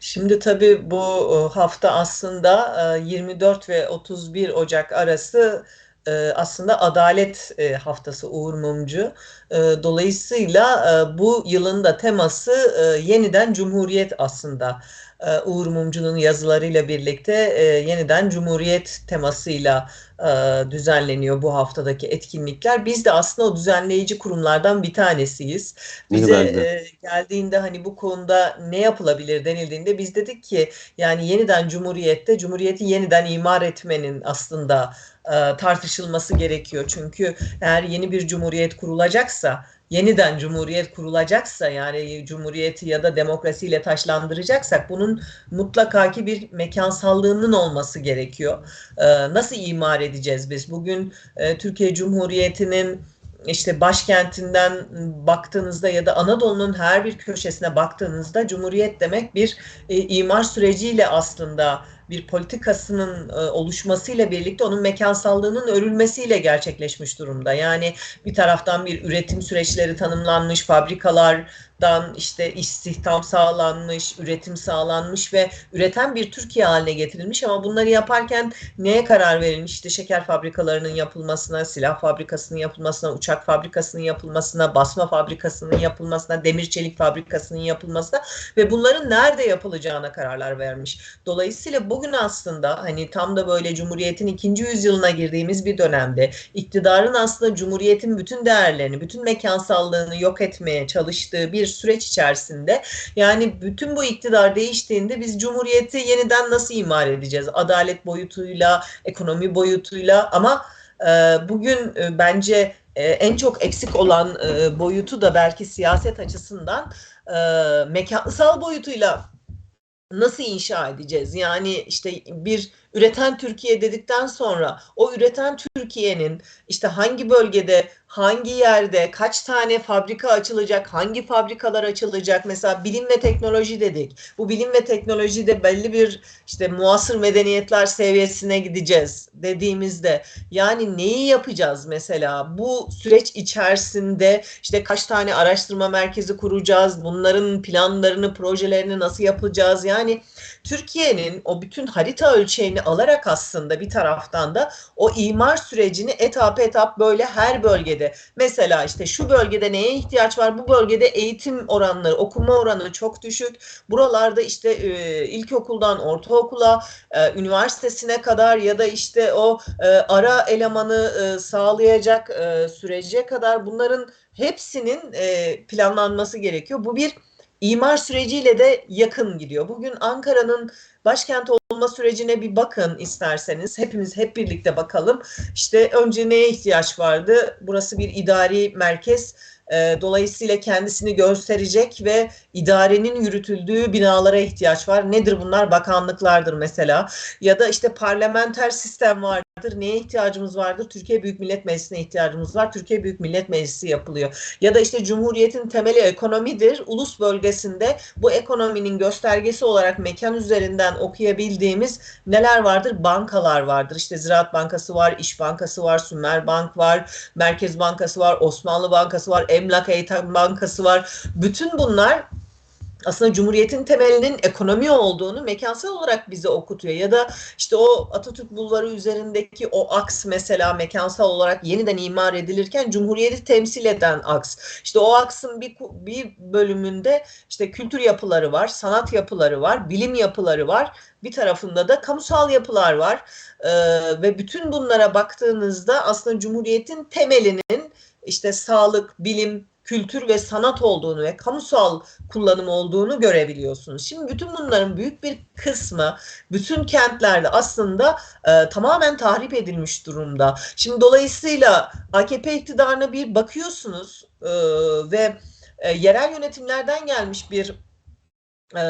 Şimdi tabii bu e, hafta aslında e, 24 ve 31 Ocak arası e, aslında adalet e, haftası Uğur Mumcu. E, dolayısıyla e, bu yılın da teması e, yeniden Cumhuriyet aslında. E, Uğur Mumcu'nun yazılarıyla birlikte e, yeniden Cumhuriyet temasıyla e, düzenleniyor bu haftadaki etkinlikler. Biz de aslında o düzenleyici kurumlardan bir tanesiyiz. Ne Bize geldiğinde hani bu konuda ne yapılabilir denildiğinde biz dedik ki yani yeniden Cumhuriyet'te Cumhuriyeti yeniden imar etmenin aslında tartışılması gerekiyor. Çünkü eğer yeni bir cumhuriyet kurulacaksa yeniden cumhuriyet kurulacaksa yani cumhuriyeti ya da demokrasiyle taşlandıracaksak bunun mutlaka ki bir mekansallığının olması gerekiyor. E, nasıl imar edeceğiz biz? Bugün e, Türkiye Cumhuriyeti'nin işte başkentinden baktığınızda ya da Anadolu'nun her bir köşesine baktığınızda Cumhuriyet demek bir e, imar süreciyle aslında bir politikasının e, oluşmasıyla birlikte onun mekansallığının örülmesiyle gerçekleşmiş durumda. Yani bir taraftan bir üretim süreçleri tanımlanmış, fabrikalardan işte istihdam sağlanmış, üretim sağlanmış ve üreten bir Türkiye haline getirilmiş ama bunları yaparken neye karar verilmiş? İşte şeker fabrikalarının yapılmasına, silah fabrikasının yapılmasına, uçak fabrikasının yapılmasına, basma fabrikasının yapılmasına, demir çelik fabrikasının yapılmasına ve bunların nerede yapılacağına kararlar vermiş. Dolayısıyla bugün aslında hani tam da böyle Cumhuriyet'in ikinci yüzyılına girdiğimiz bir dönemde iktidarın aslında Cumhuriyet'in bütün değerlerini, bütün mekansallığını yok etmeye çalıştığı bir süreç içerisinde yani bütün bu iktidar değiştiğinde biz Cumhuriyet'i yeniden nasıl imar edeceğiz? Adalet boyutuyla, ekonomi boyutuyla ama e, bugün e, bence e, en çok eksik olan e, boyutu da belki siyaset açısından e, mekansal boyutuyla nasıl inşa edeceğiz? Yani işte bir üreten Türkiye dedikten sonra o üreten Türkiye'nin işte hangi bölgede, hangi yerde, kaç tane fabrika açılacak, hangi fabrikalar açılacak? Mesela bilim ve teknoloji dedik. Bu bilim ve teknolojide belli bir işte muasır medeniyetler seviyesine gideceğiz dediğimizde yani neyi yapacağız mesela? Bu süreç içerisinde işte kaç tane araştırma merkezi kuracağız? Bunların planlarını, projelerini nasıl yapacağız? Yani Türkiye'nin o bütün harita ölçeğini alarak aslında bir taraftan da o imar sürecini etap etap böyle her bölgede. Mesela işte şu bölgede neye ihtiyaç var? Bu bölgede eğitim oranları okuma oranı çok düşük. Buralarda işte e, ilkokuldan ortaokula e, üniversitesine kadar ya da işte o e, ara elemanı e, sağlayacak e, sürece kadar bunların hepsinin e, planlanması gerekiyor. Bu bir imar süreciyle de yakın gidiyor. Bugün Ankara'nın başkent olma sürecine bir bakın isterseniz. Hepimiz hep birlikte bakalım. İşte önce neye ihtiyaç vardı? Burası bir idari merkez. E, dolayısıyla kendisini gösterecek ve idarenin yürütüldüğü binalara ihtiyaç var. Nedir bunlar? Bakanlıklardır mesela. Ya da işte parlamenter sistem vardır. Neye ihtiyacımız vardır? Türkiye Büyük Millet Meclisi'ne ihtiyacımız var. Türkiye Büyük Millet Meclisi yapılıyor. Ya da işte Cumhuriyet'in temeli ekonomidir. Ulus bölgesinde bu ekonominin göstergesi olarak mekan üzerinden okuyabildiğimiz neler vardır? Bankalar vardır. İşte Ziraat Bankası var, İş Bankası var, Sümer Bank var, Merkez Bankası var, Osmanlı Bankası var, Emlak Eğitim Bankası var. Bütün bunlar aslında Cumhuriyet'in temelinin ekonomi olduğunu mekansal olarak bize okutuyor. Ya da işte o Atatürk Bulvarı üzerindeki o aks mesela mekansal olarak yeniden imar edilirken Cumhuriyet'i temsil eden aks. İşte o aksın bir, bir bölümünde işte kültür yapıları var, sanat yapıları var, bilim yapıları var. Bir tarafında da kamusal yapılar var. Ee, ve bütün bunlara baktığınızda aslında Cumhuriyet'in temelinin işte sağlık, bilim, kültür ve sanat olduğunu ve kamusal kullanım olduğunu görebiliyorsunuz. Şimdi bütün bunların büyük bir kısmı bütün kentlerde aslında e, tamamen tahrip edilmiş durumda. Şimdi dolayısıyla AKP iktidarına bir bakıyorsunuz e, ve e, yerel yönetimlerden gelmiş bir e,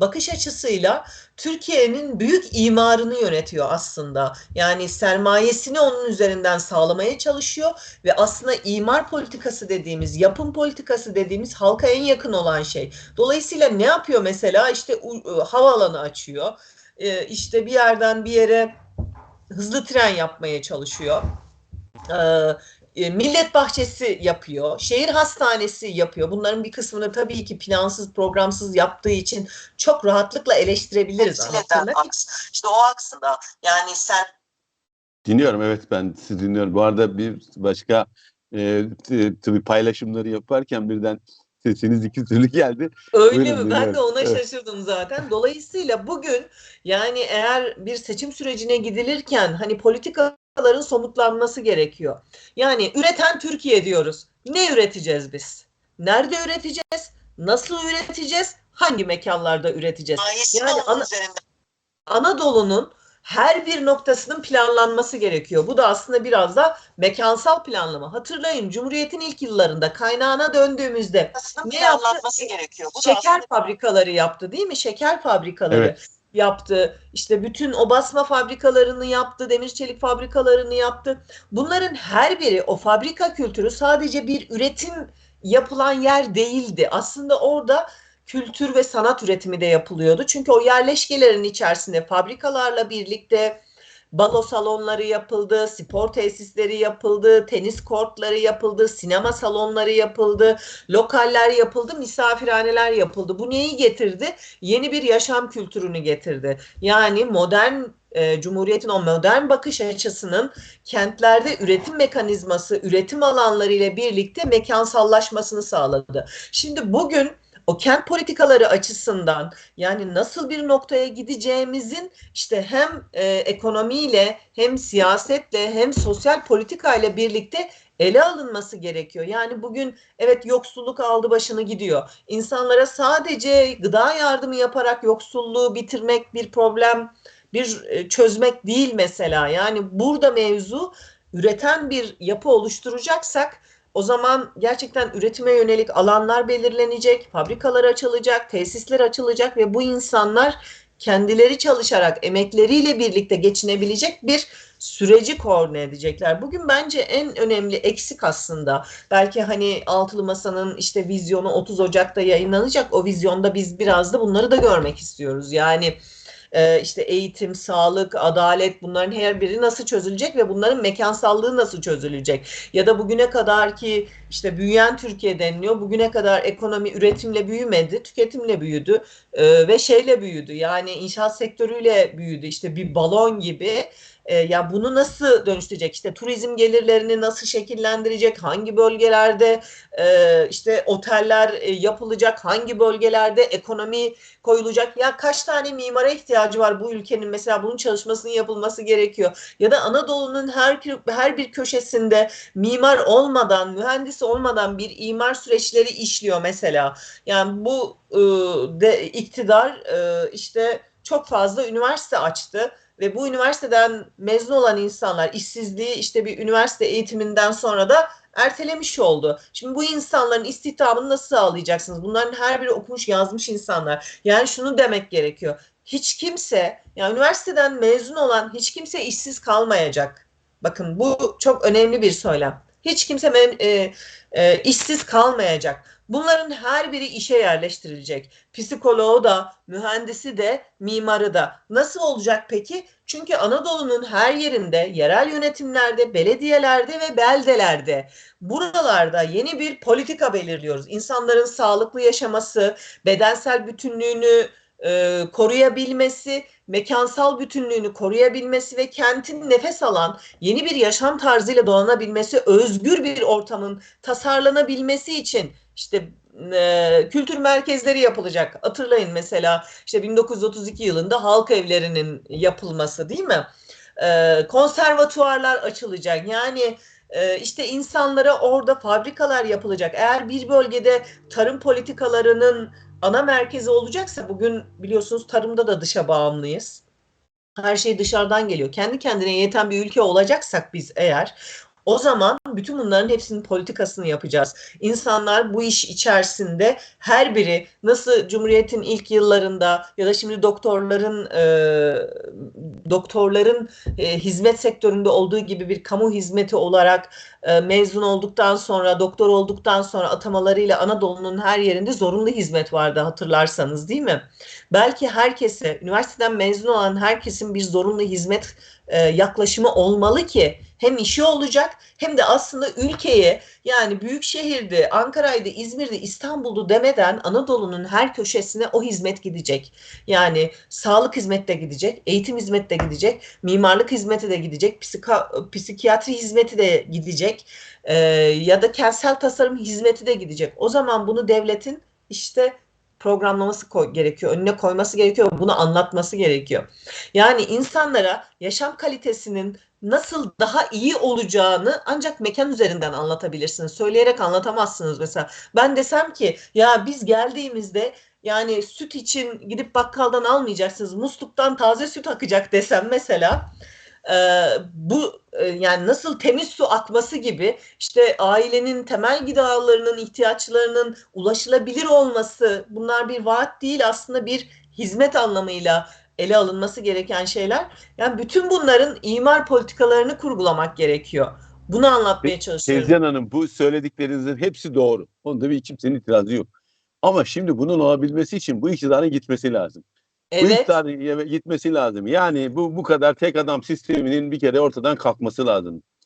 bakış açısıyla Türkiye'nin büyük imarını yönetiyor aslında. Yani sermayesini onun üzerinden sağlamaya çalışıyor ve aslında imar politikası dediğimiz, yapım politikası dediğimiz halka en yakın olan şey. Dolayısıyla ne yapıyor mesela? İşte e, havaalanı açıyor. E, işte bir yerden bir yere hızlı tren yapmaya çalışıyor. E, e, millet bahçesi yapıyor, şehir hastanesi yapıyor. Bunların bir kısmını tabii ki plansız, programsız yaptığı için çok rahatlıkla eleştirebiliriz. İşte o aksında yani sen Dinliyorum evet ben sizi dinliyorum. Bu arada bir başka e, tabii paylaşımları yaparken birden sesiniz iki türlü geldi. Öyle Buyurun, mi? Ben de dinliyorum. ona Evet. şaşırdım zaten. Dolayısıyla bugün yani eğer bir seçim sürecine gidilirken hani politikaların somutlanması gerekiyor. Yani üreten Türkiye diyoruz. Ne üreteceğiz biz? Nerede üreteceğiz? Nasıl üreteceğiz? Hangi mekanlarda üreteceğiz? mayesi Yani ana- Anadolu'nun her bir noktasının planlanması gerekiyor. Bu da aslında biraz da mekansal planlama. Hatırlayın Cumhuriyet'in ilk yıllarında kaynağına döndüğümüzde aslında Ne yaptı? gerekiyor. Bu da şeker aslında fabrikaları yaptı değil mi? Şeker fabrikaları Evet. Yaptı. İşte bütün o basma fabrikalarını yaptı, demir çelik fabrikalarını yaptı. Bunların her biri o fabrika kültürü sadece bir üretim yapılan yer değildi. Aslında orada kültür ve sanat üretimi de yapılıyordu. Çünkü o yerleşkelerin içerisinde fabrikalarla birlikte balo salonları yapıldı, spor tesisleri yapıldı, tenis kortları yapıldı, sinema salonları yapıldı, lokaller yapıldı, misafirhaneler yapıldı. Bu neyi getirdi? Yeni bir yaşam kültürünü getirdi. Yani modern e, Cumhuriyet'in o modern bakış açısının kentlerde üretim mekanizması, üretim alanları ile birlikte mekansallaşmasını sağladı. Şimdi bugün o kent politikaları açısından yani nasıl bir noktaya gideceğimizin işte hem e, ekonomiyle hem siyasetle hem sosyal politikayla birlikte ele alınması gerekiyor. Yani bugün evet yoksulluk aldı başını gidiyor. İnsanlara sadece gıda yardımı yaparak yoksulluğu bitirmek bir problem, bir e, çözmek değil mesela. Yani burada mevzu üreten bir yapı oluşturacaksak o zaman gerçekten üretime yönelik alanlar belirlenecek, fabrikalar açılacak, tesisler açılacak ve bu insanlar kendileri çalışarak emekleriyle birlikte geçinebilecek bir süreci koordine edecekler. Bugün bence en önemli eksik aslında belki hani Altılı Masa'nın işte vizyonu 30 Ocak'ta yayınlanacak. O vizyonda biz biraz da bunları da görmek istiyoruz. Yani e, işte eğitim, sağlık, adalet bunların her biri nasıl çözülecek ve bunların mekansallığı nasıl çözülecek? Ya da bugüne kadar ki işte büyüyen Türkiye deniliyor. Bugüne kadar ekonomi üretimle büyümedi, tüketimle büyüdü e, ve şeyle büyüdü. Yani inşaat sektörüyle büyüdü. İşte bir balon gibi. E, ya bunu nasıl dönüştürecek? İşte turizm gelirlerini nasıl şekillendirecek? Hangi bölgelerde e, işte oteller e, yapılacak? Hangi bölgelerde ekonomi koyulacak? Ya kaç tane mimara ihtiyacı var bu ülkenin? Mesela bunun çalışmasının yapılması gerekiyor. Ya da Anadolu'nun her her bir köşesinde mimar olmadan, mühendis olmadan bir imar süreçleri işliyor mesela. Yani bu e, de iktidar e, işte çok fazla üniversite açtı ve bu üniversiteden mezun olan insanlar işsizliği işte bir üniversite eğitiminden sonra da ertelemiş oldu. Şimdi bu insanların istihdamını nasıl sağlayacaksınız? Bunların her biri okumuş yazmış insanlar. Yani şunu demek gerekiyor. Hiç kimse yani üniversiteden mezun olan hiç kimse işsiz kalmayacak. Bakın bu çok önemli bir söylem. Hiç kimse e, e, işsiz kalmayacak. Bunların her biri işe yerleştirilecek. Psikoloğu da, mühendisi de, mimarı da. Nasıl olacak peki? Çünkü Anadolu'nun her yerinde, yerel yönetimlerde, belediyelerde ve beldelerde buralarda yeni bir politika belirliyoruz. İnsanların sağlıklı yaşaması, bedensel bütünlüğünü e, koruyabilmesi, mekansal bütünlüğünü koruyabilmesi ve kentin nefes alan yeni bir yaşam tarzıyla donanabilmesi, özgür bir ortamın tasarlanabilmesi için işte e, kültür merkezleri yapılacak. Hatırlayın mesela işte 1932 yılında halk evlerinin yapılması değil mi? E, konservatuvarlar açılacak. Yani e, işte insanlara orada fabrikalar yapılacak. Eğer bir bölgede tarım politikalarının ana merkezi olacaksa bugün biliyorsunuz tarımda da dışa bağımlıyız. Her şey dışarıdan geliyor. Kendi kendine yeten bir ülke olacaksak biz eğer o zaman bütün bunların hepsinin politikasını yapacağız. İnsanlar bu iş içerisinde her biri nasıl Cumhuriyet'in ilk yıllarında ya da şimdi doktorların e, doktorların e, hizmet sektöründe olduğu gibi bir kamu hizmeti olarak e, mezun olduktan sonra doktor olduktan sonra atamalarıyla Anadolu'nun her yerinde zorunlu hizmet vardı hatırlarsanız değil mi? Belki herkese üniversiteden mezun olan herkesin bir zorunlu hizmet e, yaklaşımı olmalı ki hem işi olacak hem de aslında ülkeye yani büyük şehirde, Ankara'ydı, İzmir'de, İstanbul'du demeden Anadolu'nun her köşesine o hizmet gidecek. Yani sağlık hizmeti de gidecek, eğitim hizmeti de gidecek, mimarlık hizmeti de gidecek, psika, psikiyatri hizmeti de gidecek e, ya da kentsel tasarım hizmeti de gidecek. O zaman bunu devletin işte programlaması koy- gerekiyor, önüne koyması gerekiyor, bunu anlatması gerekiyor. Yani insanlara yaşam kalitesinin nasıl daha iyi olacağını ancak mekan üzerinden anlatabilirsiniz. Söyleyerek anlatamazsınız mesela. Ben desem ki ya biz geldiğimizde yani süt için gidip bakkaldan almayacaksınız. Musluktan taze süt akacak desem mesela e, bu e, yani nasıl temiz su akması gibi işte ailenin temel gıdalarının ihtiyaçlarının ulaşılabilir olması bunlar bir vaat değil aslında bir hizmet anlamıyla ele alınması gereken şeyler. Yani bütün bunların imar politikalarını kurgulamak gerekiyor. Bunu anlatmaya çalışıyorum. Tezcan Hanım bu söylediklerinizin hepsi doğru. Onda bir kimsenin itirazı yok. Ama şimdi bunun olabilmesi için bu iktidarın gitmesi lazım. Bu Evet. iktidarın gitmesi lazım. Yani bu bu kadar tek adam sisteminin bir kere ortadan kalkması lazım.